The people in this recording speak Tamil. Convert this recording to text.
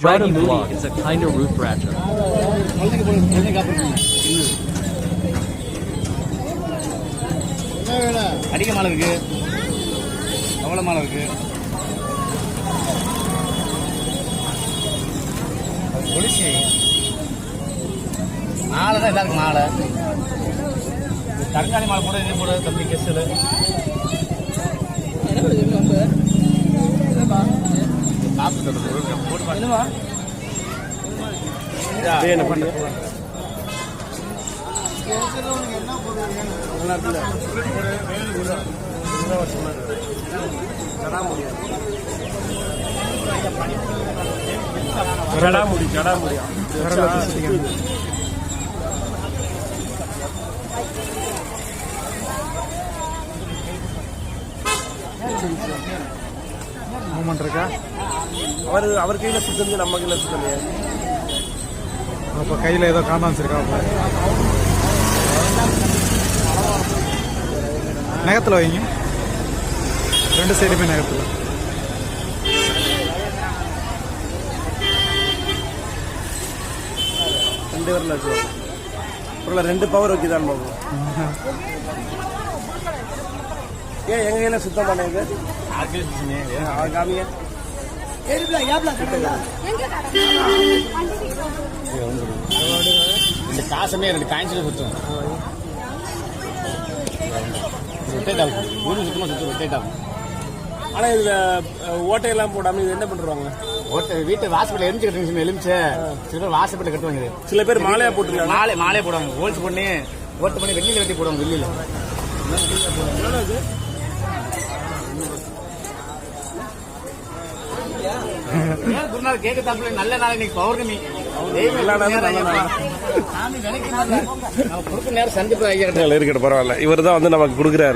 Dragon Moody is a kind of roof ratchet. குழந்தைங்க போய் குழந்தைங்க காப்பிடுங்க அடிக்க மாலை இருக்கு. இருக்கு தான் இதாக இருக்கு மாலை கருங்காலி மாலை போட இது போட தம்பி கெஸ்டில் காப்பு போட்டு பாருங்க என்ன பண்ண? ஜடாமுடி ஜடாமுடி மூமெண்ட் இருக்கா? அவர் அவர் கையில சுத்தம் நம்ம கையில சுத்தம் அப்போ கையில் ஏதோ காண்டான்ஸ் இருக்கா நகத்தில் வைங்க. ரெண்டு சைடுமே நகத்தில். ரெண்டு வச்சு அப்புறம் ரெண்டு பவர் வைக்கதான் பார்ப்போம் ஏன் எங்க கையில சுத்தம் அவர் காமிங்க இந்த காசுமே ரெண்டு காயின்ஸ்ல சுத்தும் ரொட்டேட் ஆகும் ஊரு சுத்தமா சுத்தும் ரொட்டேட் ஆகும் ஆனா இதுல ஓட்டையெல்லாம் போடாம இது என்ன பண்றாங்க? ஓட்ட வீட்டு வாசப்பட எரிஞ்சு கட்டுங்க எலுமிச்சு. சில பேர் வாசப்பட கட்டுவாங்க. சில பேர் மாலையா போட்டுருக்காங்க. மாலை மாலையை போடுவாங்க. ஹோல்ஸ் பண்ணி ஓட்டு பண்ணி வெள்ளியில வெட்டி போடுவாங்க வெள்ளியில ஏன் குருநாள் கேட்க தப்புல நல்ல நாள் இன்னைக்கு பௌர்ணமி? இருக்கட்டும் பரவாயில்ல. இவர் தான் வந்து நமக்கு கொடுக்குறாரு.